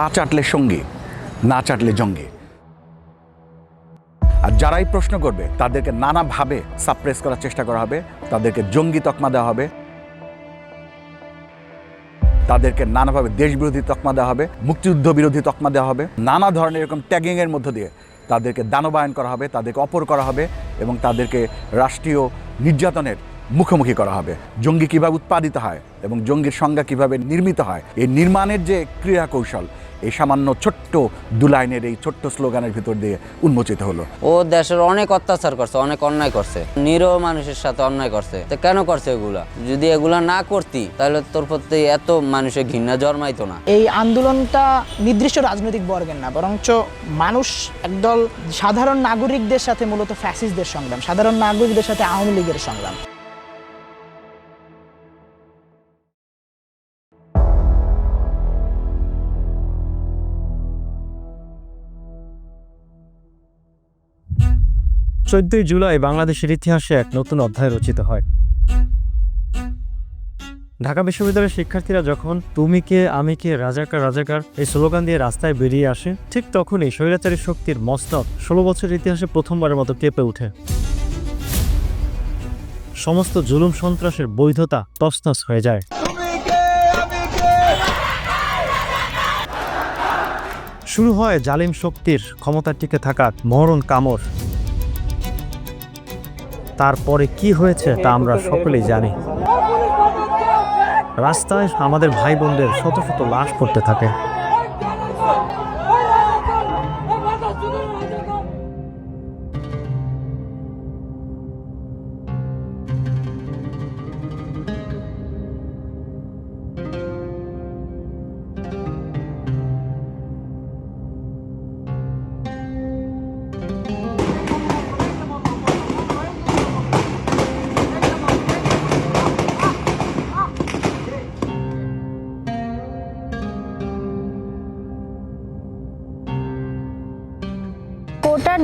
পা চাটলে সঙ্গী, না চাটলে জঙ্গি। আর যারাই প্রশ্ন করবে, তাদেরকে নানাভাবে সাপ্রেস করার চেষ্টা করা হবে, তাদেরকে জঙ্গি তকমা দেওয়া হবে, তাদেরকে নানাভাবে দেশবিরোধী তকমা দেওয়া হবে মুক্তিযুদ্ধ বিরোধী তকমা দেওয়া হবে, নানা ধরনের এরকম ট্যাগিংয়ের মধ্য দিয়ে তাদেরকে দানবায়ন করা হবে, তাদেরকে অপর করা হবে এবং তাদেরকে রাষ্ট্রীয় নির্যাতনের মুখোমুখি করা হবে। জঙ্গি কীভাবে উৎপাদিত হয় এবং জঙ্গির সংজ্ঞা কীভাবে নির্মিত হয় এই নির্মাণের যে ক্রিয়া কৌশল এই সামান্য ছোট্ট দু লাইনের এই ছোট্ট স্লোগানের ভিতর দিয়ে উন্মোচিত হলো। ও দেশের অনেক অত্যাচার করছে অনেক অন্যায় করছে। নিরহ মানুষের সাথে অন্যায় করছে। তো কেন করছে এগুলা? যদি এগুলা না করতি তাহলে তোর প্রতি এত মানুষের ঘৃণা জন্মাইতো না। এই আন্দোলনটা নির্দিষ্ট রাজনৈতিক বর্গের না বরঞ্চ মানুষ একদল সাধারণ নাগরিকদের সাথে মূলত ফ্যাসিস্টদের সংগ্রাম সাধারণ নাগরিকদের সাথে আওয়ামী লীগের সংগ্রাম। চোদ্দই জুলাই বাংলাদেশের ইতিহাসে এক নতুন অধ্যায় রচিত হয়। ঢাকা বিশ্ববিদ্যালয়ের শিক্ষার্থীরা যখন তুমি কে, আমি কে, রাজাকার রাজাকার এই স্লোগান দিয়ে রাস্তায় বেরিয়ে আসে, ঠিক তখনই স্বৈরাচারী শক্তির মস্তক ষোলো বছরের ইতিহাসে প্রথমবারের মতো কেঁপে ওঠে। সমস্ত জুলুম সন্ত্রাসের বৈধতা তছনছ হয়ে যায়। শুরু হয় জালিম শক্তির ক্ষমতার টিকে থাকার মরণ কামড়। তারপরে কি হয়েছে তা আমরা সকলেই জানি। রাস্তায় আমাদের ভাই বোনদের শত শত লাশ পড়তে থাকে।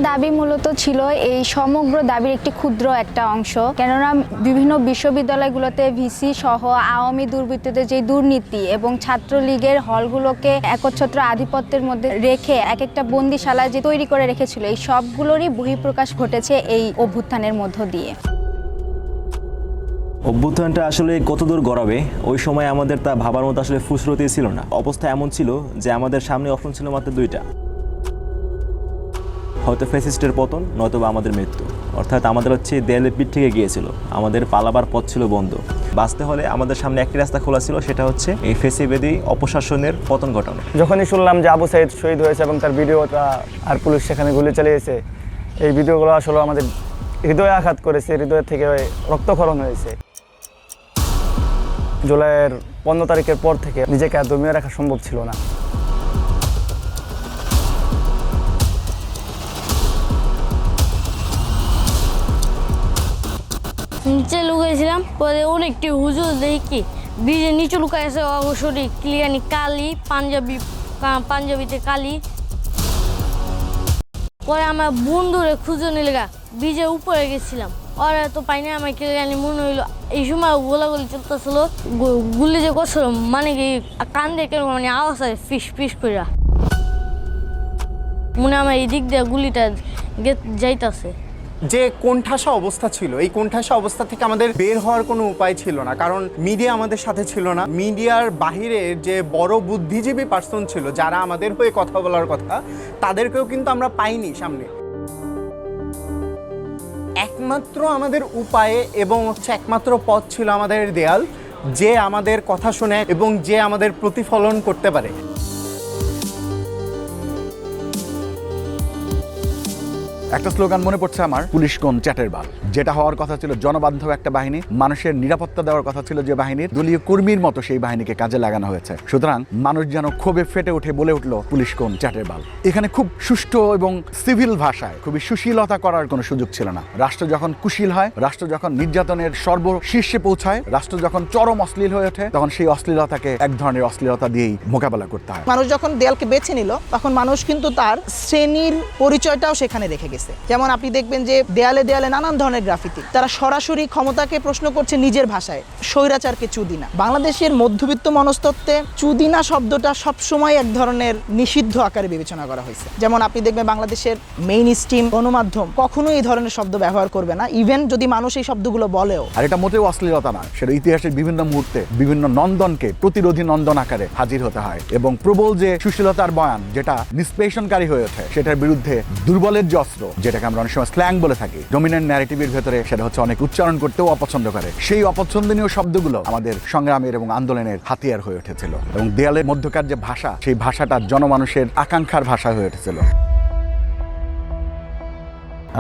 দাবি মূলত ছিল এই সমগ্র দাবির একটি ক্ষুদ্র একটা অংশ। কেননা বিভিন্ন বিশ্ববিদ্যালয়গুলোতে ভিসি সহ আওয়ামী দুর্বৃত্তদের যে দুর্নীতি এবং ছাত্রলীগের হলগুলোকে একচ্ছত্র আধিপত্যের মধ্যে রেখে এক একটা বন্দিশালা যে তৈরি করে রেখেছিল, এই সবগুলোরই বহিঃপ্রকাশ ঘটেছে এই অভ্যুত্থানের মধ্য দিয়ে। অভ্যুত্থানটা আসলে কতদূর গড়াবে? ওই সময় আমাদের তা ভাবার মতো আসলে ফুসরতি ছিল না। অবস্থা এমন ছিল যে আমাদের সামনে অপশন ছিল মাত্র দুইটা। হয়তো ফেসিস্টের পতন নয়তো বা আমাদের মৃত্যু। অর্থাৎ আমাদের হচ্ছে দেয়ালে পিঠ থেকে গিয়েছিল। আমাদের পালাবার পথ ছিল বন্ধ। বাঁচতে হলে আমাদের সামনে একটি রাস্তা খোলা ছিল, সেটা হচ্ছে এই ফেসিবেদি অপশাসনের পতন ঘটানো। যখনই শুনলাম যে আবু সাইদ শহীদ হয়েছে এবং তার ভিডিওটা আর পুলিশ সেখানে গুলি চালিয়েছে, এই ভিডিওগুলো আসলে আমাদের হৃদয়ে আঘাত করেছে হৃদয়ের থেকে রক্তক্ষরণ হয়েছে। জুলাইয়ের পনেরো তারিখের পর থেকে নিজেকে আর দমিয়ে রাখা সম্ভব ছিল না। নিচে লুকাইছিলাম, পরে অনেকটি হুজুর দেখি ব্রিজের নিচে লুকাইছে অবশ্যই ক্লিয়ানি কালি, পাঞ্জাবি পাঞ্জাবিতে কালি। পরে আমার বন্ধুরে খুঁজে নিলে গা ব্রিজের উপরে গেছিলাম। ওরা তো পাইনি আমার ক্লিয়ারনি মনে হইল, এই সময় গোলাগুলি চলতেছিল গুলি যে করছিল মানে কি কান দেখে মানে আওয়াজ হয়, ফিস ফিস কইরা। মনে আমার এই দিক দিয়ে গুলিটা যাইতাছে। যে কোণঠাসা অবস্থা ছিল, এই কোণঠাসা অবস্থা থেকে আমাদের বের হওয়ার কোনো উপায় ছিল না। কারণ মিডিয়া আমাদের সাথে ছিল না। মিডিয়ার বাহিরের যে বড় বুদ্ধিজীবী পার্সন ছিল, যারা আমাদের হয়ে কথা বলার কথা, তাদেরকেও কিন্তু আমরা পাইনি সামনে। একমাত্র আমাদের উপায়ে এবং হচ্ছে একমাত্র পথ ছিল আমাদের দেয়াল, যে আমাদের কথা শুনে এবং যে আমাদের প্রতিফলন করতে পারে। একটা স্লোগান মনে পড়ছে আমার পুলিশ কোন চ্যাটের বাল। যেটা হওয়ার কথা ছিল জনবান্ধব একটা বাহিনী, মানুষের নিরাপত্তা দেওয়ার কথা ছিল যে বাহিনীর দলীয় কর্মীর মতো সেই বাহিনীকে কাজে লাগানো হয়েছে। সুতরাং মানুষ যেন ক্ষোভে ফেটে উঠে বলে উঠল পুলিশ কোন চ্যাটের বাল। এখানে খুব সুষ্ঠু এবং সিভিল ভাষায়, খুবই সুশীলতা করার কোনো সুযোগ ছিল না। রাষ্ট্র যখন কুশীল হয়, রাষ্ট্র যখন নির্যাতনের সর্বশীর্ষে পৌঁছায়, রাষ্ট্র যখন চরম অশ্লীল হয়ে ওঠে, তখন সেই অশ্লীলতাকে এক ধরনের অশ্লীলতা দিয়েই মোকাবেলা করতে হয়। মানুষ যখন দেয়ালকে বেছে নিল, তখন মানুষ কিন্তু তার শ্রেণির পরিচয়টাও সেখানে রেখে গেছে। গেছে। যেমন আপনি দেখবেন যে দেয়ালে দেয়ালে নানান ধরনের গ্রাফিতি। তারা সরাসরি ক্ষমতাকে প্রশ্ন করছে নিজের ভাষায়। স্বৈরাচারকে চুদিনা। বাংলাদেশের মধ্যবিত্ত মনস্তত্ত্বে চুদিনা শব্দটা সবসময় এক ধরনের নিষিদ্ধ আকারে বিবেচনা করা হয়েছে। যেমন আপনি দেখবেন বাংলাদেশের মেইন স্ট্রিম গণমাধ্যম কখনোই এই ধরনের শব্দ ব্যবহার করবে না। ইভেন যদি মানুষ এই শব্দগুলো বলেও। আর এটা মোটেও অশ্লীলতা না। সেটা ইতিহাসের বিভিন্ন মুহূর্তে বিভিন্ন নন্দনকে প্রতিরোধী নন্দন আকারে হাজির হতে হয় এবং প্রবল যে সুশীলতার বয়ান যেটা নিষ্পেষণকারী হয়ে ওঠে, সেটার বিরুদ্ধে দুর্বলের যে অস্ত্র যেটাকে আমরা অনেক সময় স্ল্যাং বলে থাকি। ডমিনেন্ট ন্যারেটিভের ভেতরে সেটা হচ্ছে অনেক উচ্চারণ করতেও অপছন্দ করে। সেই অপছন্দনীয় শব্দগুলো আমাদের সংগ্রামের এবং আন্দোলনের হাতিয়ার হয়ে উঠেছিল। এবং দেয়ালের মধ্যকার যে ভাষা, সেই ভাষাটা জনমানুষের আকাঙ্ক্ষার ভাষা হয়ে উঠেছিল।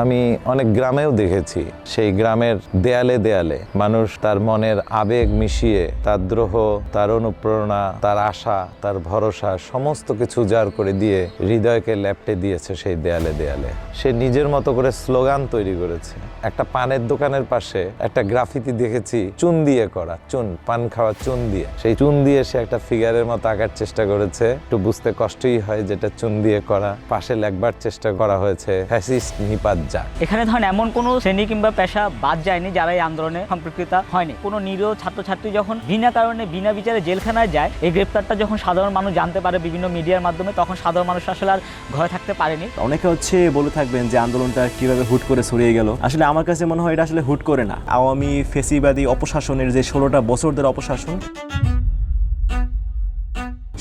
আমি অনেক গ্রামেও দেখেছি। সেই গ্রামের দেয়ালে দেয়ালে মানুষ তার মনের আবেগ মিশিয়ে, তার দ্রোহ, তার অনুপ্রেরণা, তার আশা, তার ভরসা সমস্ত কিছু উজাড় করে দিয়ে হৃদয়কে ল্যাপটে দিয়েছে সেই দেয়ালে দেয়ালে। সে নিজের মতো করে স্লোগান তৈরি করেছে। একটা পানের দোকানের পাশে একটা গ্রাফিতি দেখেছি, চুন দিয়ে করা, চুন, পান খাওয়া চুন দিয়ে। সেই চুন দিয়ে সে একটা ফিগারের মতো আঁকার চেষ্টা করেছে। একটু বুঝতে কষ্টই হয় যেটা চুন দিয়ে করা। পাশে লেখবার চেষ্টা করা হয়েছে, ফ্যাসিস্ট নিপাত যাক। এখানে ধরেন এমন কোনো শ্রেণি কিংবা পেশা বাদ যায়নি যারা এই আন্দোলনে সম্পৃক্ত হয়নি। কোনো নিরীহ ছাত্রছাত্রী যখন বিনা কারণে বিনা বিচারে জেলখানায় যায় এই গ্রেপ্তারটা যখন সাধারণ মানুষ জানতে পারে বিভিন্ন মিডিয়ার মাধ্যমে তখন সাধারণ মানুষ আসলে আর ঘরে থাকতে পারেনি। অনেকে হচ্ছে বলে থাকবেন যে আন্দোলনটা কীভাবে হুট করে ছড়িয়ে গেল। আসলে আমার কাছে মনে হয় এটা আসলে হুট করে না। আওয়ামী ফেসিবাদী অপশাসনের যে ষোলোটা বছর ধরে অপশাসন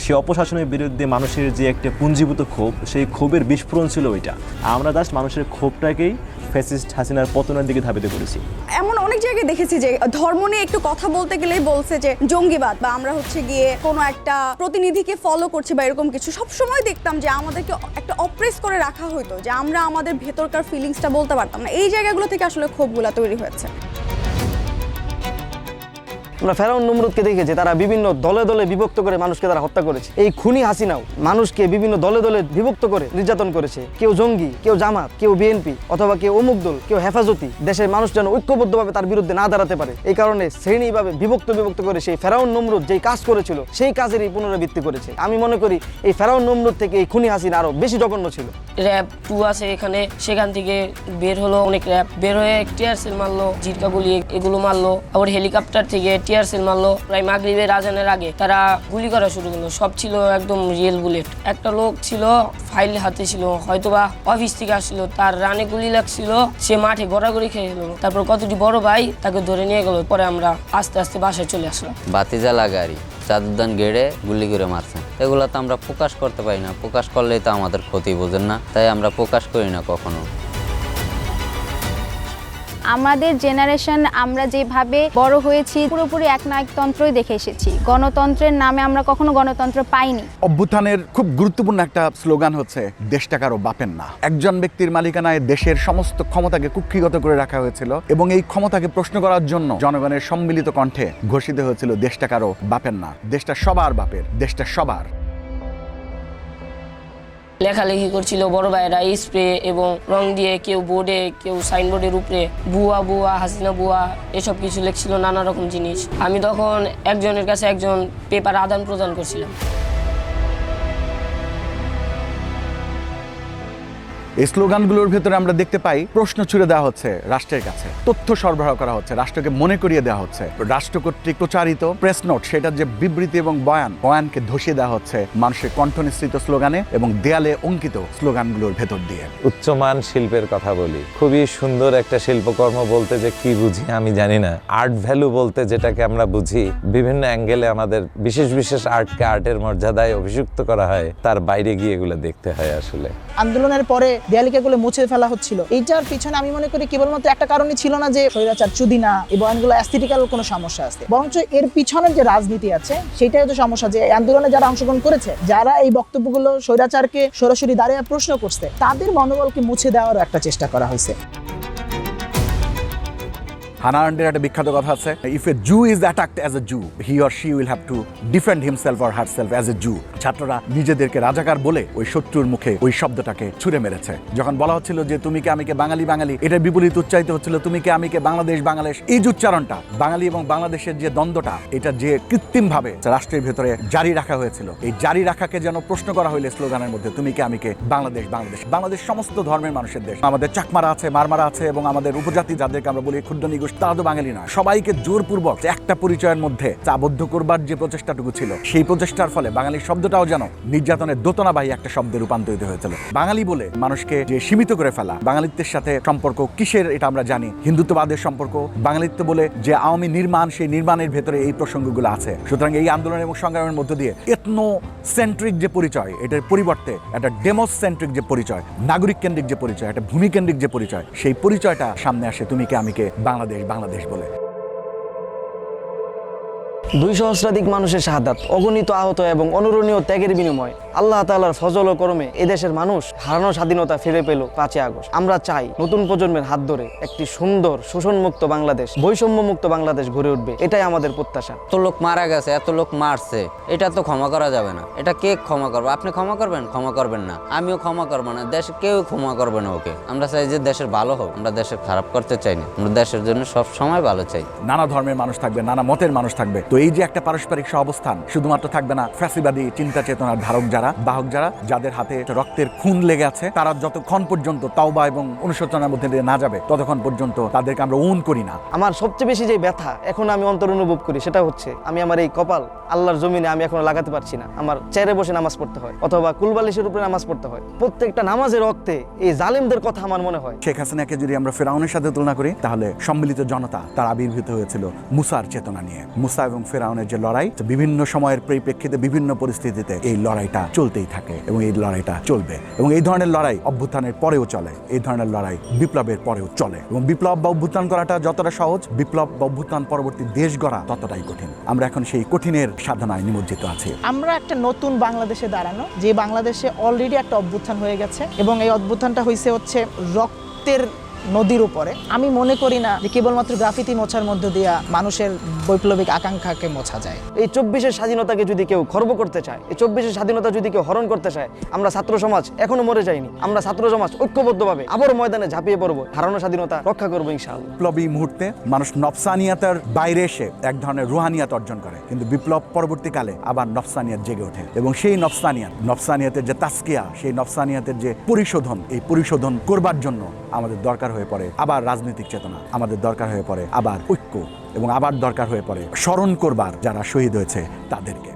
সে অপশাসনের বিরুদ্ধে মানুষের যে একটা পুঞ্জীভূত ক্ষোভ, সেই ক্ষোভের বিস্ফোরণ ছিল ওইটা। আমরা জাস্ট মানুষের ক্ষোভটাকেই ফ্যাসিস্ট হাসিনার পতনের দিকে ধাবিত করেছি। এমন অনেক জায়গায় দেখেছি যে ধর্ম নিয়ে একটু কথা বলতে গেলেই বলছে যে জঙ্গিবাদ বা আমরা হচ্ছে গিয়ে কোনো একটা প্রতিনিধিকে ফলো করছি বা এরকম কিছু। সব সময় দেখতাম যে আমাদেরকে একটা অপ্রেস করে রাখা হতো যে আমরা আমাদের ভেতরকার ফিলিংসটা বলতে পারতাম না। এই জায়গাগুলো থেকে আসলে ক্ষোভগুলা তৈরি হয়েছে। আমরা ফেরাউন নমরুদকে দেখেছি, তারা বিভিন্ন দলে দলে বিভক্ত করে মানুষকে তারা হত্যা করেছে। এই খুনি হাসিনাও মানুষকে বিভিন্ন দলে দলে বিভক্ত করে নির্যাতন করেছে। কেউ জঙ্গি, কেউ জামাত, কেউ বিএনপি অথবা কেউ অমুক দল, কেউ হেফাজতি। দেশের মানুষ যেন ঐক্যবদ্ধভাবে তার বিরুদ্ধে না দাঁড়াতে পারে। এই কারণে শ্রেণীভাবে বিভক্ত বিভক্ত করে সেই ফেরাউন নমরুদ যেই কাজ করেছিল, সেই কাজেরই পুনরাবৃত্তি করেছে। আমি মনে করি এই ফেরাউন নমরুদ থেকে এই খুনি হাসিনা আরও বেশি জঘন্য ছিল। র্যাব টু আছে এখানে, সেখান থেকে বের হলো, অনেক র্যাব বের হয়ে টিয়ার সেল মারলো জিরকা গুলি এগুলো মারলো। আবার হেলিকপ্টার থেকে টিয়ার মারলো, প্রায় মাগরিবের আজানের আগে। তারা গুলি করা শুরু করল। সব ছিল একদম রিয়েল বুলেট একটা লোক ছিল ফাইল হাতে ছিল, হয়তোবা অফিস থেকে আসছিল। তার রানে গুলি লাগছিল, সে মাঠে গড়াগড়ি খেয়ে গেল তারপর কতটি বড় ভাই তাকে ধরে নিয়ে গেল। পরে আমরা আস্তে আস্তে বাসায় চলে আসলাম। বাতি জ্বালা গাড়ি চাদুদান গেড়ে গুলি করে মারছেন এগুলো তো আমরা প্রকাশ করতে পারি না। প্রকাশ করলেই তো আমাদের ক্ষতি, বোঝেন না? তাই আমরা প্রকাশ করি না কখনো। আমাদের জেনারেশন আমরা যেভাবে বড় হয়েছি, পুরোপুরি এক একনায়কতন্ত্রই দেখে এসেছি। গণতন্ত্রের নামে আমরা কখনো গণতন্ত্র পাইনি। অভ্যুত্থানের খুব গুরুত্বপূর্ণ একটা স্লোগান হচ্ছে দেশটা কারও বাপের না। একজন ব্যক্তির মালিকানায় দেশের সমস্ত ক্ষমতাকে কুক্ষিগত করে রাখা হয়েছিল এবং এই ক্ষমতাকে প্রশ্ন করার জন্য জনগণের সম্মিলিত কণ্ঠে ঘোষিত হয়েছিল দেশটা কারও বাপের না। দেশটা সবার বাপের, দেশটা সবার। লেখালেখি করছিল। বড় ভাইয়েরা স্প্রে এবং রং দিয়ে কেউ বোর্ডে কেউ সাইনবোর্ডের উপরে বুয়া বুয়া হাসিনা বুয়া এসব কিছু লেখছিল নানা রকম জিনিস। আমি তখন একজনের কাছে একজন পেপার আদান প্রদান করছিলাম। এই স্লোগানগুলোর ভেতরে আমরা দেখতে পাই প্রশ্ন ছুড়ে দেওয়া হচ্ছে রাষ্ট্রের কাছে তথ্য সরবরাহ করা হচ্ছে রাষ্ট্রকে মনে করিয়ে দেওয়া হচ্ছে। রাষ্ট্র কর্তৃক প্রচারিত প্রেস নোট সেটার যে বিবৃতি এবং বয়ান বয়ানকে ধসিয়ে দেওয়া হচ্ছে মানুষের কণ্ঠ নিঃসৃত স্লোগানে এবং দেয়ালে অঙ্কিত স্লোগানগুলোর ভেতর দিয়ে। উচ্চমান শিল্পের কথা বলি। খুবই সুন্দর একটা শিল্পকর্ম বলতে যে কি বুঝি আমি জানি না। আর্ট ভ্যালু বলতে যেটাকে আমরা বুঝি বিভিন্ন অ্যাঙ্গেলে আমাদের বিশেষ বিশেষ আর্টকে আর্টের মর্যাদায় অভিযুক্ত করা হয় তার বাইরে গিয়ে এগুলো দেখতে হয় আসলে। আন্দোলনের পরে দেয়ালিকাগুলো মুছে ফেলা হচ্ছিল। এইটার পিছনে আমি মনে করি কেবলমাত্র একটা কারণই ছিল না যে স্বৈরাচার চুদিনা এই বয়ানগুলো অ্যাস্থেটিক্যাল কোনো সমস্যা আছে। বরঞ্চ এর পিছনের যে রাজনীতি আছে, সেটাই হচ্ছে সমস্যা যে আন্দোলনে যারা অংশগ্রহণ করেছে, যারা এই বক্তব্যগুলো স্বৈরাচারকে সরাসরি দাঁড়িয়ে প্রশ্ন করছে, তাদের মনোবলকে মুছে দেওয়ারও একটা চেষ্টা করা হয়েছে। হানা একটা বিখ্যাত কথা আছে if a Jew is attacked as a Jew he or she will have to defend himself or herself as a Jew ছাত্ররা নিজেদেরকে রাজাকার বলে ওই শত্রুর মুখে ওই শব্দটাকে ছুড়ে মেরেছে। যখন বলা হচ্ছিল যে, তুমি কে আমি কে বাঙালি বাঙালি? এটার বিপরীত উচ্চারিত হচ্ছিল, তুমি কে আমি কে বাংলাদেশ বাংলাদেশ? এই যে উচ্চারণটা, বাঙালি এবং বাংলাদেশের যে দ্বন্দ্বটা, এটা যে কৃত্রিম ভাবে রাষ্ট্রের ভেতরে জারি রাখা হয়েছিল, এই জারি রাখাকে যেন প্রশ্ন করা হইলে স্লোগানের মধ্যে, তুমি কে আমিকে বাংলাদেশ বাংলাদেশ? বাংলাদেশ সমস্ত ধর্মের মানুষের দেশ। আমাদের চাকমারা আছে, মারমারা আছে এবং আমাদের উপজাতি, যাদেরকে আমরা বলি, ক্ষুদ্র নিগোষ্ঠ তারা তো বাঙালি না সবাইকে জোরপূর্বক একটা পরিচয়ের মধ্যে আবদ্ধ করবার যে প্রচেষ্টাটুকু ছিল, সেই প্রচেষ্টার ফলে বাঙালি শব্দটাও যেন নির্যাতনের দোতনাবাহী একটা শব্দে রূপান্তরিত হয়েছিল। বাঙালি বলে মানুষকে যে সীমিত করে ফেলা, বাঙালিত্বের সাথে সম্পর্ক কিসের এটা আমরা জানি। হিন্দুত্ববাদের সম্পর্ক, বাঙালিত্ব বলে যে আওয়ামী নির্মাণ, সেই নির্মাণের ভেতরে এই প্রসঙ্গগুলো আছে। সুতরাং এই আন্দোলন এবং সংগ্রামের মধ্য দিয়ে এথনো সেন্ট্রিক যে পরিচয়, এটার পরিবর্তে একটা ডেমোস সেন্ট্রিক যে পরিচয় নাগরিক কেন্দ্রিক যে পরিচয়, একটা ভূমি কেন্দ্রিক যে পরিচয়, সেই পরিচয়টা সামনে আসে, তুমি কে, আমি কে, বাংলাদেশ বাংলাদেশ বলে। দুই সহস্রাধিক মানুষের শাহাদাত অগণিত আহত এবং অনুরণীয় ত্যাগের বিনিময়। আল্লাহ তাআলার ফজল ও করমে এদেশের মানুষ হারানো স্বাধীনতা ফিরে পেল পাঁচই আগস্ট। আমরা চাই নতুন প্রজন্মের হাত ধরে একটি সুন্দর শোষণমুক্ত বাংলাদেশ বৈষম্যমুক্ত বাংলাদেশ গড়ে উঠবে। এটাই আমাদের প্রত্যাশা। এত লোক মারা গেছে এত লোক মারছে এটা তো ক্ষমা করা যাবে না। এটা কে ক্ষমা করবে? আপনি ক্ষমা করবেন? ক্ষমা করবেন না। আমিও ক্ষমা করব না। দেশে কেউ ক্ষমা করবে না ওকে। আমরা চাই যে দেশের ভালো হোক। আমরা দেশের খারাপ করতে চাই না। আমরা দেশের জন্য সব সময় ভালো চাই। নানা ধর্মের মানুষ থাকবে নানা মতের মানুষ থাকবে। তো এই যে একটা পারস্পরিক সহাবস্থান শুধুমাত্র থাকবে না ফ্যাসিবাদী চিন্তা চেতনার ধারক যারা বাহক যারা যাদের হাতে রক্তের খুন লেগে আছে তারা যতক্ষণ পর্যন্ত তাওবা এবং অনুশোচনার মধ্যে দিয়ে না যাবে ততক্ষণ পর্যন্ত তাদেরকে আমরা ওন করি না। আমার সবচেয়ে বেশি যে ব্যথা এখন আমি অন্তর অনুভব করি সেটা হচ্ছে আমি আমার এই কপাল আল্লাহর জমিনে আমি এখন লাগাতে পারছি না। আমার চেয়ারে বসে নামাজ পড়তে হয় অথবা কুলবালিশের উপরে নামাজ পড়তে হয়। প্রত্যেকটা নামাজের রক্তে এই জালেমদের কথা আমার মনে হয়। শেখ হাসিনাকে যদি আমরা ফেরাউনের সাথে তুলনা করি তাহলে সম্মিলিত জনতা তার আবির্ভূত হয়েছিল মুসার চেতনা নিয়ে। মুসা এবং ফেরাউনের যে লড়াই বিভিন্ন সময়ের পরিপ্রেক্ষিতে বিভিন্ন পরিস্থিতিতে এই লড়াইটা চলতেই থাকে এবং এই লড়াইটা চলবে এবং এই ধরনের লড়াই অভ্যুত্থানের পরেও চলে, এই ধরনের লড়াই বিপ্লবের পরেও চলে এবং বিপ্লব বা অভ্যুত্থান করাটা যতটা সহজ, বিপ্লব বা অভ্যুত্থান পরবর্তী দেশ গড়া ততটাই কঠিন। আমরা এখন সেই কঠিনের সাধনায় নিমজ্জিত আছি। আমরা একটা নতুন বাংলাদেশে দাঁড়ানো, যে বাংলাদেশে অলরেডি একটা অভ্যুত্থান হয়ে গেছে এবং এই অভ্যুত্থানটা হয়েছে হচ্ছে রক্তের নদীর উপরে। আমি মনে করি না যে কেবলমাত্র গ্রাফিতি মোছার মধ্য দিয়া মানুষের বৈপ্লবিক আকাঙ্ক্ষাকে মোছা যায়। এই চব্বিশের স্বাধীনতাকে যদি কেউ খর্ব করতে চায় এই চব্বিশের স্বাধীনতা যদি কেউ হরণ করতে চায় আমরা ছাত্র সমাজ এখনও মরে যাইনি। আমরা ছাত্র সমাজ ঐক্যবদ্ধভাবে আবার ময়দানে ঝাঁপিয়ে পড়ব। হারানো স্বাধীনতা রক্ষা করব ইনশাআল্লাহ। বিপ্লবী মুহূর্তে মানুষ নফসানিয়াতের বাইরে এসে এক ধরনের রুহানিয়াত অর্জন করে। কিন্তু বিপ্লব পরবর্তীকালে আবার নফসানিয়াত জেগে ওঠে। এবং সেই নফসানিয়াত নফসানিয়াতের যে তাস্কিয়া সেই নফসানিয়াতের যে পরিশোধন এই পরিশোধন করবার জন্য আমাদের দরকার হয়ে পড়ে, আবার রাজনৈতিক চেতনা আমাদের দরকার হয়ে পড়ে, আবার ঐক্য এবং আবার দরকার হয়ে পড়ে, স্মরণ করবার যারা শহীদ হয়েছে তাদেরকে।